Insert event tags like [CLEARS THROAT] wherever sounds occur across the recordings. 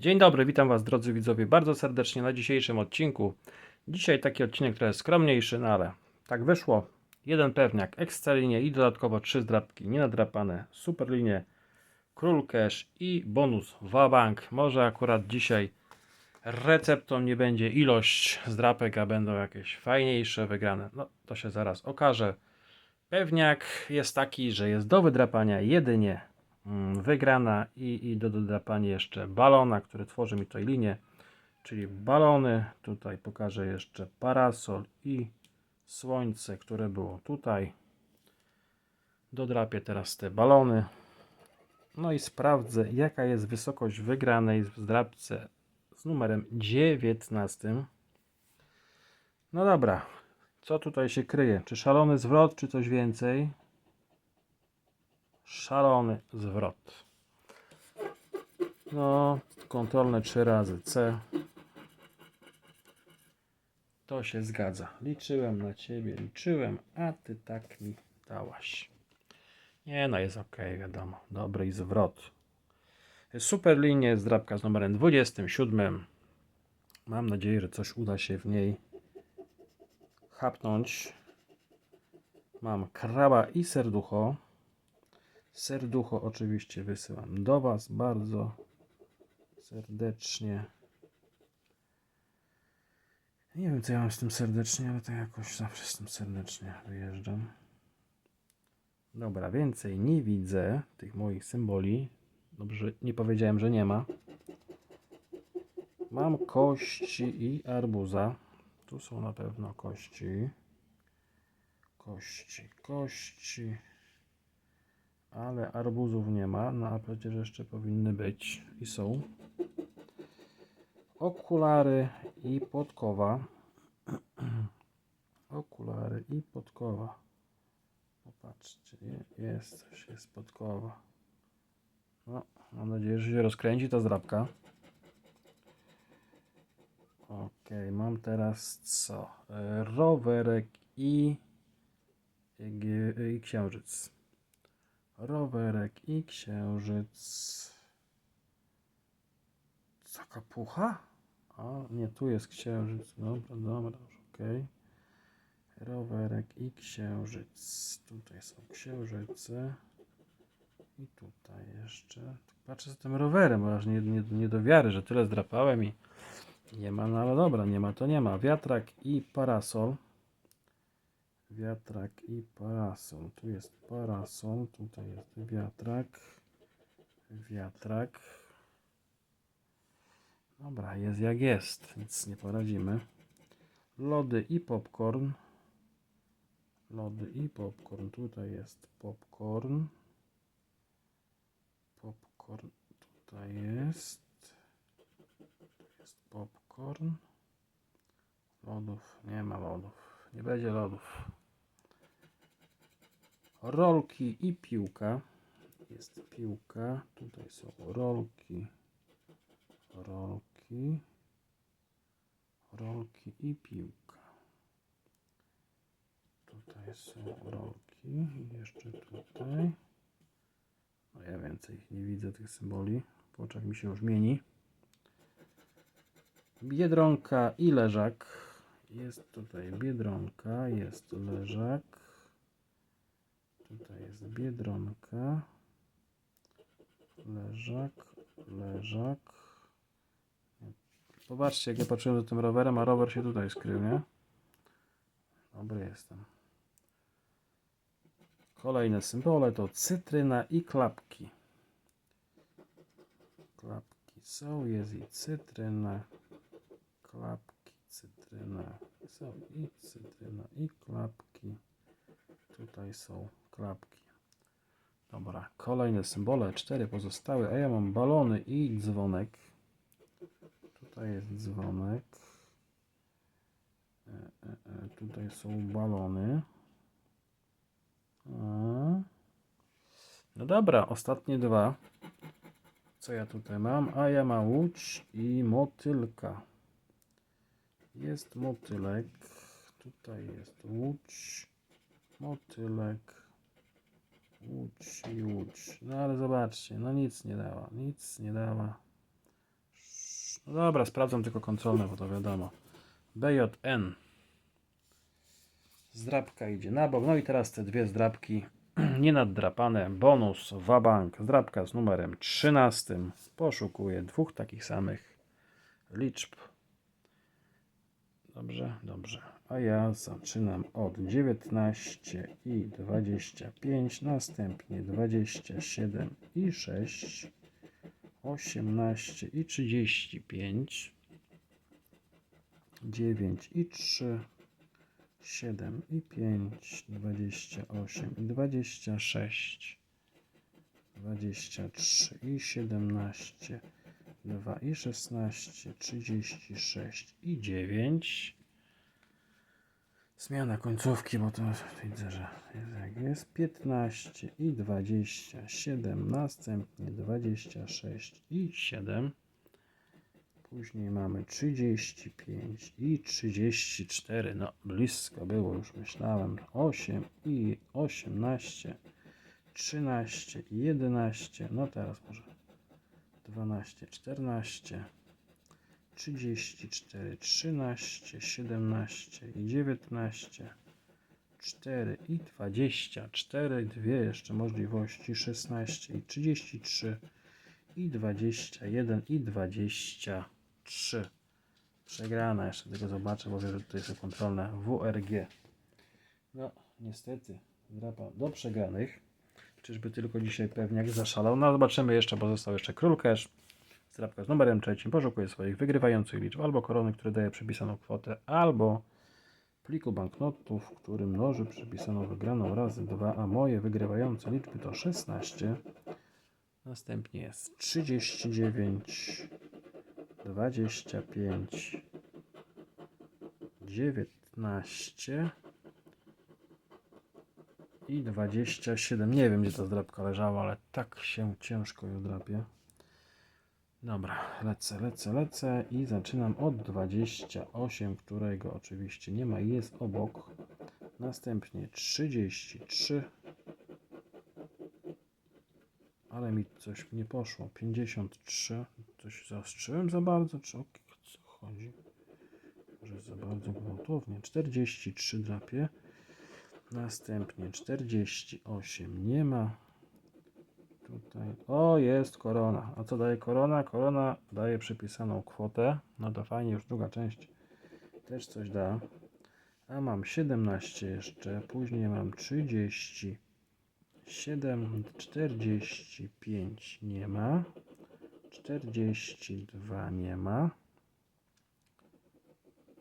Dzień dobry, witam Was drodzy widzowie bardzo serdecznie na dzisiejszym odcinku. Dzisiaj taki odcinek trochę skromniejszy, no ale tak wyszło. Jeden pewniak, ekstra i dodatkowo trzy zdrapki nienadrapane, super linie, król cash i bonus wabank. Może akurat dzisiaj receptą nie będzie ilość zdrapek, a będą jakieś fajniejsze wygrane. No to się zaraz okaże. Pewniak jest taki, że jest do wydrapania jedynie wygrana i, i do dodrapania jeszcze balona, który tworzy mi tutaj linię, czyli balony. Tutaj pokażę jeszcze parasol i słońce, które było tutaj. Dodrapię teraz te balony. No i sprawdzę, jaka jest wysokość wygranej w zdrapce z numerem 19. No dobra, co tutaj się kryje? Czy szalony zwrot, czy coś więcej? Szalony zwrot. No, kontrolne trzy razy C. To się zgadza. Liczyłem na ciebie, liczyłem, a ty tak mi dałaś. Nie no, jest ok, wiadomo. Dobry zwrot. Super linie, jest drapka z numerem 27. Mam nadzieję, że coś uda się w niej chapnąć. Mam kraba i serducho. Serducho oczywiście wysyłam do Was bardzo serdecznie. Nie wiem, co ja mam z tym serdecznie, ale tak jakoś zawsze z tym serdecznie wyjeżdżam. Dobra, więcej nie widzę tych moich symboli. Dobrze, nie powiedziałem, że nie ma. Mam kości i arbuza. Tu są na pewno kości. Kości, kości. Ale arbuzów nie ma, no a przecież jeszcze powinny być i są. Okulary i podkowa. [CLEARS THROAT] Okulary i podkowa. Popatrzcie, je- jest coś, jest podkowa. No, mam nadzieję, że się rozkręci ta zdrabka. Okej, mam teraz co? E, Rowerek i, i, i księżyc. Rowerek i księżyc. Co kapucha? A, nie, tu jest księżyc. Dobra, dobra, okej. Rowerek i księżyc. Tutaj są księżyce. I tutaj jeszcze. Patrzę za tym rowerem, bo aż nie, nie, nie do wiary, że tyle zdrapałem i nie ma, no ale dobra, nie ma to nie ma. Wiatrak i parasol. Wiatrak i parasol. Tu jest parasol, tutaj jest wiatrak. Wiatrak. Dobra, jest jak jest, nic nie poradzimy. Lody i popcorn. Lody i popcorn. Tutaj jest popcorn. Popcorn tutaj jest. Tu jest popcorn. Lodów. Nie ma lodów. Nie będzie lodów. Rolki i piłka. Jest piłka. Tutaj są rolki. Rolki. Rolki i piłka. Tutaj są rolki. I jeszcze tutaj. No ja więcej nie widzę tych symboli. Oczach mi się już mieni. Biedronka i leżak. Jest tutaj biedronka, jest leżak. Tutaj jest biedronka. Leżak, leżak. Popatrzcie, jak ja patrzyłem za tym rowerem, a rower się tutaj skrył, nie? Dobry jestem. Kolejne symbole to cytryna i klapki. Klapki są, jest i cytryna. Klapki, cytryna. Są i cytryna i klapki. Tutaj są klapki. Dobra, kolejne symbole, cztery pozostałe, a ja mam balony i dzwonek. Tutaj jest dzwonek. E, e, e, tutaj są balony. No dobra, ostatnie dwa. Co ja tutaj mam? A ja mam łódź i motylka. Jest motylek. Tutaj jest łódź. Motylek. Łódź i łódź. No ale zobaczcie, no nic nie dała. Nic nie dała. No dobra, sprawdzam tylko kontrolne, bo to wiadomo. BJN. Zdrabka idzie na bok. No i teraz te dwie zdrabki [CLEARS THROAT] nienaddrapane. Bonus Wabank. Zdrabka z numerem 13. Poszukuję dwóch takich samych liczb. Dobrze, dobrze. A ja zaczynam od 19 i 25, następnie 27 i 6, 18 i 35, 9 i 3, 7 i 5, 28 i 26, 23 i 17, 2 i 16, 36 i 9. Zmiana końcówki, bo to widzę, że jest jest. 15 i 27, następnie 26 i 7. Później mamy 35 i 34. No, blisko było, już myślałem. 8 i 18, 13 i 11. No teraz może 12, 14. 34, 13, 17 i 19, 4 i 24, dwie jeszcze możliwości, 16 i 33 i 21 i 23. Przegrana, jeszcze tego zobaczę, bo wiem, że tutaj są kontrolne WRG. No, niestety, drapa do przegranych. Czyżby tylko dzisiaj pewniak zaszalał? No, zobaczymy jeszcze, bo został jeszcze król cash. Strapka z numerem trzecim poszukuje swoich wygrywających liczb albo korony, które daje przypisaną kwotę, albo pliku banknotów, w którym mnoży przypisaną wygraną razy 2, a moje wygrywające liczby to 16. Następnie jest 39, 25, 19 i 27. Nie wiem, gdzie ta zdrabka leżała, ale tak się ciężko ją drapie. Dobra, lecę, lecę, lecę i zaczynam od 28, którego oczywiście nie ma i jest obok. Następnie 33. Ale mi coś nie poszło. 53. Coś zaostrzyłem za bardzo, czy o co chodzi? Może za bardzo gwałtownie. 43 drapie. Następnie 48 nie ma. Tutaj. O, jest korona. A co daje korona? Korona daje przypisaną kwotę. No to fajnie, już druga część też coś da. A mam 17 jeszcze, później mam 30, 7, 45 nie ma, 42 nie ma.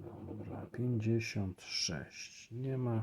Dobra, 56 nie ma,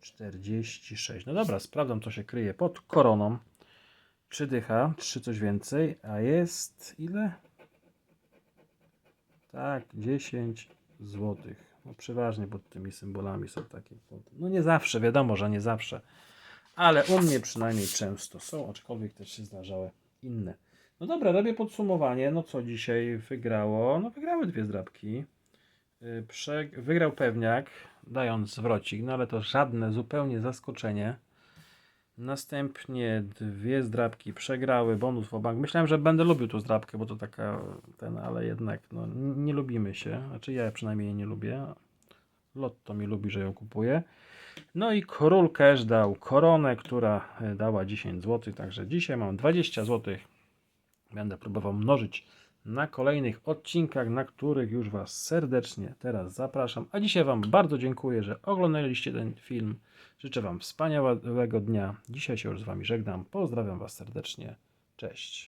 46 no dobra sprawdzam co się kryje pod koroną 3 dycha, 3 coś więcej, a jest ile? Tak, 10 złotych. No przeważnie pod tymi symbolami są takie. No nie zawsze, wiadomo, że nie zawsze. Ale u mnie przynajmniej często są, aczkolwiek też się zdarzały inne. No dobra, robię podsumowanie. No co dzisiaj wygrało? No wygrały dwie zdrabki. Yy, Prze... Wygrał pewniak, dając zwrocik, no ale to żadne zupełnie zaskoczenie. Następnie dwie zdrabki przegrały, bonus w bank. Myślałem, że będę lubił tą zdrabkę, bo to taka ten, ale jednak no, nie lubimy się. Znaczy ja przynajmniej nie lubię. Lotto mi lubi, że ją kupuje. No i król cash dał koronę, która e, dała 10 zł, także dzisiaj mam 20 zł. Będę próbował mnożyć na kolejnych odcinkach, na których już Was serdecznie teraz zapraszam. A dzisiaj Wam bardzo dziękuję, że oglądaliście ten film. Życzę Wam wspaniałego dnia. Dzisiaj się już z Wami żegnam. Pozdrawiam Was serdecznie. Cześć.